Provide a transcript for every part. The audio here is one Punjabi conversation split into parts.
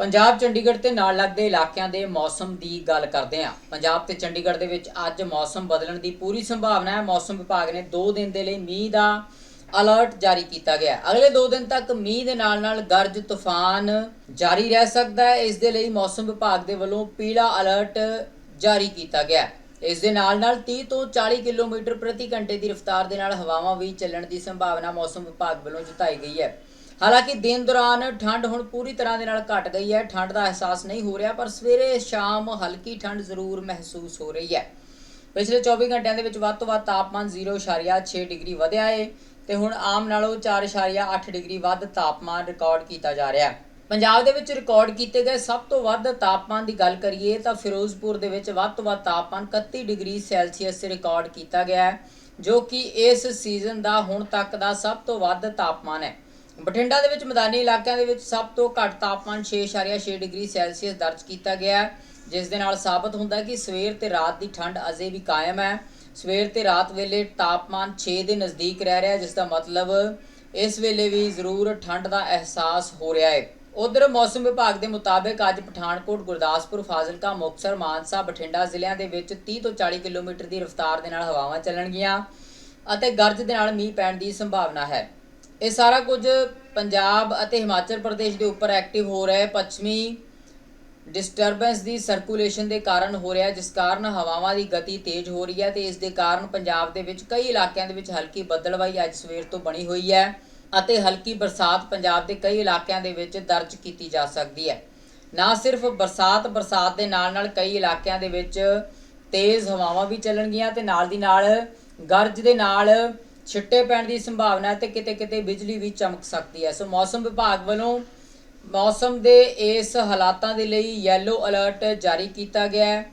ਪੰਜਾਬ, ਚੰਡੀਗੜ੍ਹ ਤੇ ਨਾਲ ਲੱਗਦੇ ਇਲਾਕਿਆਂ ਦੇ ਮੌਸਮ ਦੀ ਗੱਲ ਕਰਦੇ ਹਾਂ। ਪੰਜਾਬ ਤੇ ਚੰਡੀਗੜ੍ਹ ਦੇ ਵਿੱਚ ਅੱਜ ਮੌਸਮ ਬਦਲਣ ਦੀ ਪੂਰੀ ਸੰਭਾਵਨਾ ਹੈ। ਮੌਸਮ ਵਿਭਾਗ ਨੇ 2 ਦਿਨ ਦੇ ਲਈ ਮੀਂਹ ਦਾ ਅਲਰਟ ਜਾਰੀ ਕੀਤਾ ਗਿਆ ਅਗਲੇ 2 ਦਿਨ ਤੱਕ ਮੀਂਹ ਦੇ ਨਾਲ ਨਾਲ ਗਰਜ ਤੂਫਾਨ ਜਾਰੀ ਰਹਿ ਸਕਦਾ ਹੈ। ਇਸ ਦੇ ਲਈ ਮੌਸਮ ਵਿਭਾਗ ਦੇ ਵੱਲੋਂ ਪੀਲਾ ਅਲਰਟ ਜਾਰੀ ਕੀਤਾ ਗਿਆ ਇਸ ਦੇ ਨਾਲ ਨਾਲ 30 ਤੋਂ 40 ਕਿਲੋਮੀਟਰ ਪ੍ਰਤੀ ਘੰਟੇ ਦੀ ਰਫ਼ਤਾਰ ਦੇ ਨਾਲ ਹਵਾਵਾਂ ਵੀ ਚੱਲਣ ਦੀ ਸੰਭਾਵਨਾ ਮੌਸਮ ਵਿਭਾਗ ਵੱਲੋਂ ਜਤਾਈ ਗਈ ਹੈ। ਹਾਲਾਂਕਿ ਦਿਨ ਦੌਰਾਨ ਠੰਡ ਹੁਣ ਪੂਰੀ ਤਰ੍ਹਾਂ ਦੇ ਨਾਲ ਘਟ ਗਈ ਹੈ। ਠੰਡ ਦਾ ਅਹਿਸਾਸ ਨਹੀਂ ਹੋ ਰਿਹਾ, ਪਰ ਸਵੇਰੇ ਸ਼ਾਮ ਹਲਕੀ ਠੰਡ ਜ਼ਰੂਰ ਮਹਿਸੂਸ ਹੋ ਰਹੀ ਹੈ। ਪਿਛਲੇ 24 ਘੰਟਿਆਂ ਦੇ ਵਿੱਚ ਵੱਧ ਤੋਂ ਵੱਧ ਤਾਪਮਾਨ 0.6 ਡਿਗਰੀ ਵਧਿਆ ਹੈ ਤੇ ਹੁਣ ਆਮ ਨਾਲੋਂ 4.8 ਡਿਗਰੀ ਵੱਧ ਤਾਪਮਾਨ ਰਿਕਾਰਡ ਕੀਤਾ ਜਾ ਰਿਹਾ ਹੈ। ਪੰਜਾਬ ਦੇ ਵਿੱਚ ਰਿਕਾਰਡ ਕੀਤੇ ਗਏ ਸਭ ਤੋਂ ਵੱਧ ਤਾਪਮਾਨ ਦੀ ਗੱਲ ਕਰੀਏ ਤਾਂ ਫਿਰੋਜ਼ਪੁਰ ਦੇ ਵਿੱਚ ਵੱਧ ਤੋਂ ਵੱਧ ਤਾਪਮਾਨ 31 ਡਿਗਰੀ ਸੈਲਸੀਅਸ ਰਿਕਾਰਡ ਕੀਤਾ ਗਿਆ ਹੈ, ਜੋ ਕਿ ਇਸ ਸੀਜ਼ਨ ਦਾ ਹੁਣ ਤੱਕ ਦਾ ਸਭ ਤੋਂ ਵੱਧ ਤਾਪਮਾਨ ਹੈ। ਬਠਿੰਡਾ ਦੇ ਵਿੱਚ ਮੈਦਾਨੀ ਇਲਾਕਿਆਂ ਦੇ ਵਿੱਚ ਸਭ ਤੋਂ ਘੱਟ ਤਾਪਮਾਨ 6.6 ਡਿਗਰੀ ਸੈਲਸੀਅਸ ਦਰਜ ਕੀਤਾ ਗਿਆ ਜਿਸ ਦੇ ਨਾਲ ਸਾਬਤ ਹੁੰਦਾ ਕਿ ਸਵੇਰ ਤੇ ਰਾਤ ਦੀ ਠੰਡ ਅਜੇ ਵੀ ਕਾਇਮ ਹੈ। ਸਵੇਰ ਤੇ ਰਾਤ ਵੇਲੇ ਤਾਪਮਾਨ 6 ਦੇ ਨਜ਼ਦੀਕ ਰਹਿ ਰਿਹਾ ਜਿਸ ਦਾ ਮਤਲਬ ਇਸ ਵੇਲੇ ਵੀ ਜ਼ਰੂਰ ਠੰਡ ਦਾ ਅਹਿਸਾਸ ਹੋ ਰਿਹਾ ਹੈ। ਉਧਰ ਮੌਸਮ ਵਿਭਾਗ ਦੇ ਮੁਤਾਬਕ ਅੱਜ ਪਠਾਨਕੋਟ, ਗੁਰਦਾਸਪੁਰ, ਫਾਜ਼ਿਲਕਾ, ਮੁਕਤਸਰ, ਮਾਨਸਾ, ਬਠਿੰਡਾ ਜ਼ਿਲ੍ਹਿਆਂ ਦੇ ਵਿੱਚ 30 ਤੋਂ 40 ਕਿਲੋਮੀਟਰ ਦੀ ਰਫ਼ਤਾਰ ਦੇ ਨਾਲ ਹਵਾਵਾਂ ਚੱਲਣਗੀਆਂ ਅਤੇ ਗਰਜ ਦੇ ਨਾਲ ਮੀਂਹ ਪੈਣ ਦੀ ਸੰਭਾਵਨਾ ਹੈ। ਇਹ ਸਾਰਾ ਕੁਝ ਪੰਜਾਬ ਅਤੇ ਹਿਮਾਚਲ ਪ੍ਰਦੇਸ਼ ਦੇ ਉੱਪਰ ਐਕਟਿਵ ਹੋ ਰਿਹਾ ਹੈ। ਪੱਛਮੀ ਡਿਸਟਰਬੈਂਸ ਦੀ ਸਰਕੂਲੇਸ਼ਨ ਦੇ ਕਾਰਨ ਹੋ ਰਿਹਾ ਜਿਸ ਕਾਰਨ ਹਵਾਵਾਂ ਦੀ ਗਤੀ ਤੇਜ਼ ਹੋ ਰਹੀ ਹੈ ਤੇ ਇਸ ਦੇ ਕਾਰਨ ਪੰਜਾਬ ਦੇ ਵਿੱਚ ਕਈ ਇਲਾਕਿਆਂ ਦੇ ਵਿੱਚ ਹਲਕੀ ਬੱਦਲਵਾਈ ਅੱਜ ਸਵੇਰ ਤੋਂ ਬਣੀ ਹੋਈ ਹੈ ਅਤੇ ਹਲਕੀ ਬਰਸਾਤ ਪੰਜਾਬ ਦੇ ਕਈ ਇਲਾਕਿਆਂ ਦੇ ਵਿੱਚ ਦਰਜ ਕੀਤੀ ਜਾ ਸਕਦੀ ਹੈ। ਨਾ ਸਿਰਫ ਬਰਸਾਤ ਬਰਸਾਤ ਦੇ ਨਾਲ ਨਾਲ ਕਈ ਇਲਾਕਿਆਂ ਦੇ ਵਿੱਚ ਤੇਜ਼ ਹਵਾਵਾਂ ਵੀ ਚੱਲਣਗੀਆਂ ਤੇ ਨਾਲ ਦੀ ਨਾਲ ਗਰਜ ਦੇ ਨਾਲ ਛਿੱਟੇ ਪੈਣ ਦੀ ਸੰਭਾਵਨਾ ਹੈ ਤੇ ਕਿਤੇ ਕਿਤੇ ਬਿਜਲੀ ਵੀ ਚਮਕ ਸਕਦੀ ਹੈ। ਸੋ ਮੌਸਮ ਵਿਭਾਗ ਵੱਲੋਂ ਮੌਸਮ ਦੇ ਇਸ ਹਾਲਾਤਾਂ ਦੇ ਲਈ ਯੈਲੋ ਅਲਰਟ ਜਾਰੀ ਕੀਤਾ ਗਿਆ ਹੈ।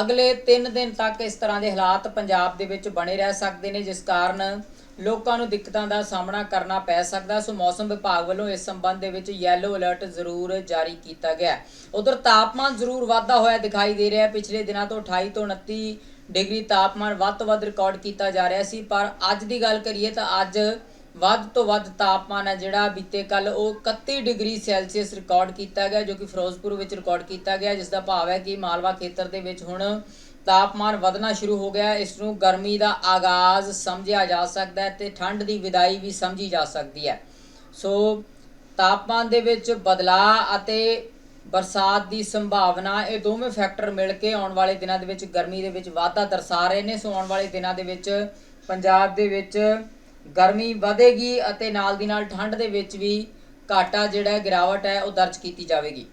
ਅਗਲੇ 3 ਦਿਨ ਤੱਕ ਇਸ ਤਰ੍ਹਾਂ ਦੇ ਹਾਲਾਤ ਪੰਜਾਬ ਦੇ ਵਿੱਚ ਬਣੇ ਰਹਿ ਸਕਦੇ ਨੇ, ਜਿਸ ਕਾਰਨ ਲੋਕਾਂ ਨੂੰ ਦਿੱਕਤਾਂ ਦਾ ਸਾਹਮਣਾ ਕਰਨਾ ਪੈ ਸਕਦਾ। ਸੋ ਮੌਸਮ ਵਿਭਾਗ ਵੱਲੋਂ ਇਸ ਸੰਬੰਧ ਦੇ ਵਿੱਚ ਯੈਲੋ ਅਲਰਟ ਜ਼ਰੂਰ ਜਾਰੀ ਕੀਤਾ ਗਿਆ ਉਧਰ ਤਾਪਮਾਨ ਜ਼ਰੂਰ ਵਾਧਾ ਹੋਇਆ ਦਿਖਾਈ ਦੇ ਰਿਹਾ ਪਿਛਲੇ ਦਿਨਾਂ ਤੋਂ 28 ਤੋਂ 29 ਡਿਗਰੀ ਤਾਪਮਾਨ ਵੱਧ ਤੋਂ ਵੱਧ ਰਿਕਾਰਡ ਕੀਤਾ ਜਾ ਰਿਹਾ ਸੀ, ਪਰ ਅੱਜ ਦੀ ਗੱਲ ਕਰੀਏ ਤਾਂ ਅੱਜ ਵੱਧ ਤੋਂ ਵੱਧ ਤਾਪਮਾਨ ਹੈ ਜਿਹੜਾ ਬੀਤੇ ਕੱਲ ਉਹ 31 ਡਿਗਰੀ ਸੈਲਸੀਅਸ ਰਿਕਾਰਡ ਕੀਤਾ ਗਿਆ, ਜੋ ਕਿ ਫਿਰੋਜ਼ਪੁਰ ਵਿੱਚ ਰਿਕਾਰਡ ਕੀਤਾ ਗਿਆ, ਜਿਸ ਦਾ ਭਾਵ ਹੈ ਕਿ ਮਾਲਵਾ ਖੇਤਰ ਦੇ ਵਿੱਚ ਹੁਣ ਤਾਪਮਾਨ ਵਧਣਾ ਸ਼ੁਰੂ ਹੋ ਗਿਆ ਇਸ ਨੂੰ ਗਰਮੀ ਦਾ ਆਗਾਜ਼ ਸਮਝਿਆ ਜਾ ਸਕਦਾ ਹੈ ਤੇ ਠੰਡ ਦੀ ਵਿਦਾਈ ਵੀ ਸਮਝੀ ਜਾ ਸਕਦੀ ਹੈ। ਸੋ ਤਾਪਮਾਨ ਦੇ ਵਿੱਚ ਬਦਲਾਅ ਅਤੇ ਬਰਸਾਤ ਦੀ ਸੰਭਾਵਨਾ, ਇਹ ਦੋਵੇਂ ਫੈਕਟਰ ਮਿਲ ਕੇ ਆਉਣ ਵਾਲੇ ਦਿਨਾਂ ਦੇ ਵਿੱਚ, ਗਰਮੀ ਦੇ ਵਿੱਚ ਵਾਧਾ ਦਰਸਾ ਰਹੇ ਨੇ। ਸੋ ਆਉਣ ਵਾਲੇ ਦਿਨਾਂ ਦੇ ਵਿੱਚ ਪੰਜਾਬ ਦੇ ਵਿੱਚ ਗਰਮੀ ਵਧੇਗੀ ਅਤੇ ਨਾਲ ਦੀ ਨਾਲ ਠੰਡ ਦੇ ਵਿੱਚ ਵੀ ਘਾਟਾ ਜਿਹੜਾ ਗਿਰਾਵਟ ਹੈ, ਉਹ ਦਰਜ ਕੀਤੀ ਜਾਵੇਗੀ।